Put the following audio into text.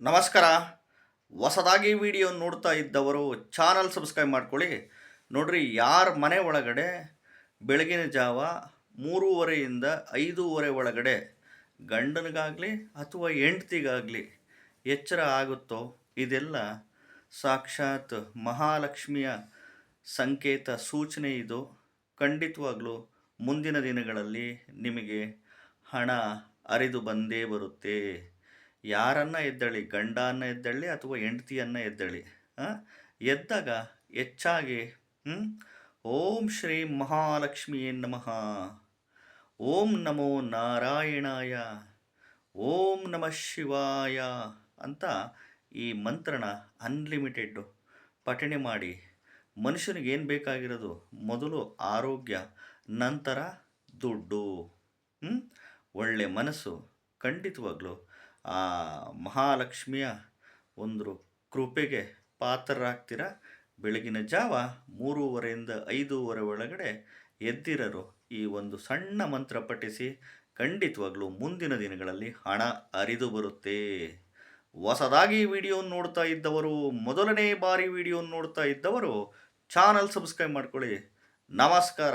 ನಮಸ್ಕಾರ. ಹೊಸದಾಗಿ ವಿಡಿಯೋ ನೋಡ್ತಾ ಇದ್ದವರು ಚಾನಲ್ ಸಬ್ಸ್ಕ್ರೈಬ್ ಮಾಡ್ಕೊಳ್ಳಿ. ನೋಡ್ರಿ, ಯಾರ ಮನೆ ಒಳಗಡೆ ಬೆಳಗಿನ ಜಾವ ಮೂರುವರೆಯಿಂದ ಐದೂವರೆ ಒಳಗಡೆ ಗಂಡನಿಗಾಗಲಿ ಅಥವಾ ಹೆಂಡ್ತಿಗಾಗಲಿ ಎಚ್ಚರ ಆಗುತ್ತೋ ಇದೆಲ್ಲ ಸಾಕ್ಷಾತ್ ಮಹಾಲಕ್ಷ್ಮಿಯ ಸಂಕೇತ ಸೂಚನೆ ಇದು. ಖಂಡಿತವಾಗಲೂ ಮುಂದಿನ ದಿನಗಳಲ್ಲಿ ನಿಮಗೆ ಹಣ ಅರಿದು ಬಂದೇ ಬರುತ್ತೆ. ಯಾರನ್ನ ಎದ್ದಳಿ, ಗಂಡನ್ನ ಎದ್ದಳ್ಳಿ ಅಥವಾ ಹೆಂಡತಿಯನ್ನ ಎದ್ದಳಿ? ಎದ್ದಾಗ ಹೆಚ್ಚಾಗಿ? ಓಂ ಶ್ರೀ ಮಹಾಲಕ್ಷ್ಮಿಯೇ ನಮಃ, ಓಂ ನಮೋ ನಾರಾಯಣಾಯ, ಓಂ ನಮಃ ಶಿವಾಯ ಅಂತ ಈ ಮಂತ್ರನ ಅನ್ಲಿಮಿಟೆಡ್ ಪಠಣೆ ಮಾಡಿ ಮನುಷ್ಯನಿಗೆ ಏನು ಬೇಕಾಗಿರೋದು ಮೊದಲು ಆರೋಗ್ಯ, ನಂತರ ದುಡ್ಡು? ಒಳ್ಳೆ ಮನಸ್ಸು, ಖಂಡಿತವಾಗ್ಲೂ ಆ ಮಹಾಲಕ್ಷ್ಮಿಯ ಒಂದು ಕೃಪೆಗೆ ಪಾತ್ರರಾಗ್ತೀರ? ಬೆಳಗಿನ ಜಾವ ಮೂರುವರೆಯಿಂದ ಐದೂವರೆ ಒಳಗಡೆ ಎದ್ದಿರರು. ಈ ಒಂದು ಸಣ್ಣ ಮಂತ್ರ ಪಠಿಸಿ ಖಂಡಿತವಾಗ್ಲೂ ಮುಂದಿನ ದಿನಗಳಲ್ಲಿ ಹಣ ಅರಿದು ಬರುತ್ತೆ. ಹೊಸದಾಗಿ ವಿಡಿಯೋ ನೋಡ್ತಾ ಇದ್ದವರು, ಮೊದಲನೇ ಬಾರಿ ವಿಡಿಯೋ ನೋಡ್ತಾ ಇದ್ದವರು ಚಾನಲ್ ಸಬ್ಸ್ಕ್ರೈಬ್ ಮಾಡ್ಕೊಳ್ಳಿ. ನಮಸ್ಕಾರ.